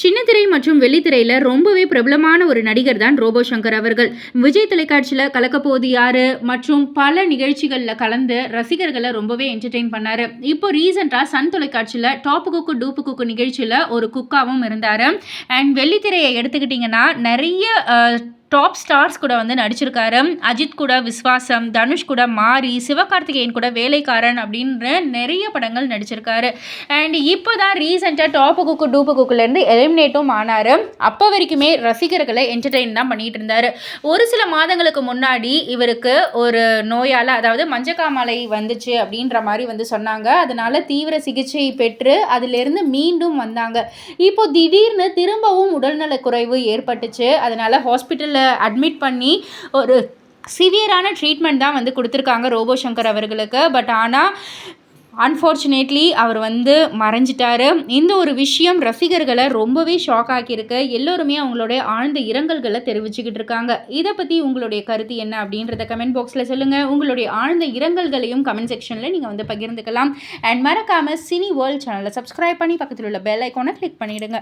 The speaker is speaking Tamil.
சின்னத்திரை மற்றும் வெள்ளித்திரையில் ரொம்பவே பிரபலமான ஒரு நடிகர் தான் ரோபோ சங்கர் அவர்கள். விஜய் தொலைக்காட்சியில் கலக்கப்போது யாரு மற்றும் பல நிகழ்ச்சிகளில் கலந்து ரசிகர்களை ரொம்பவே என்டர்டெயின் பண்ணார். இப்போ ரீசெண்டாக சன் தொலைக்காட்சியில் டாப்பு குக்கு டூப்பு குக்கு நிகழ்ச்சியில் ஒரு குக்காவும் இருந்தார். அண்ட் வெள்ளித்திரையை எடுத்துக்கிட்டிங்கன்னா நிறைய டாப் ஸ்டார்ஸ் கூட வந்து நடிச்சிருக்காரு. அஜித் கூட விஸ்வாசம் தனுஷ் கூட மாரி சிவகார்த்திகேயன் கூட வேலைக்காரன் அப்படின்ற நிறைய படங்கள் நடிச்சிருக்காரு. அண்ட் இப்போ தான் ரீசெண்டாக டாப்பு குக்கு டூப்பு குக்குலேருந்து எலிமினேட்டும் ஆனார். அப்போ வரைக்குமே ரசிகர்களை என்டர்டெயின் தான் பண்ணிகிட்டு இருந்தார். ஒரு சில மாதங்களுக்கு முன்னாடி இவருக்கு ஒரு நோயால் அதாவது மஞ்சக்காமலை வந்துச்சு அப்படின்ற மாதிரி வந்து சொன்னாங்க. அதனால் தீவிர சிகிச்சை பெற்று அதிலிருந்து மீண்டும் வந்தாங்க. இப்போ திடீர்னு திரும்பவும் உடல்நலக்குறைவு ஏற்பட்டுச்சு. அதனால் ஹாஸ்பிட்டலில் அட்மிட் பண்ணி ஒரு சிவியரான ட்ரீட்மெண்ட் தான் வந்து கொடுத்துருக்காங்க ரோபோ சங்கர் அவர்களுக்கு. பட் ஆனால் அன்ஃபார்ச்சுனேட்லி அவர் வந்து மறைஞ்சிட்டாரு. இந்த ஒரு விஷயம் ரசிகர்களை ரொம்பவே ஷாக் ஆக்கியிருக்கு. எல்லோருமே அவங்களுடைய ஆழ்ந்த இரங்கல்களை தெரிவிச்சுக்கிட்டு இருக்காங்க. இதை பற்றி உங்களுடைய கருத்து என்ன அப்படின்றத கமெண்ட் பாக்ஸில் சொல்லுங்கள் உங்களுடைய ஆழ்ந்த இரங்கல்களையும் கமெண்ட் செக்ஷனில் நீங்கள் வந்து பகிர்ந்துக்கலாம். அண்ட் மறக்காமல் சினி வேர்ல்ட் சேனலை சப்ஸ்கிரைப் பண்ணி பக்கத்தில் உள்ள பெல் ஐக்கானை கிளிக் பண்ணிவிடுங்க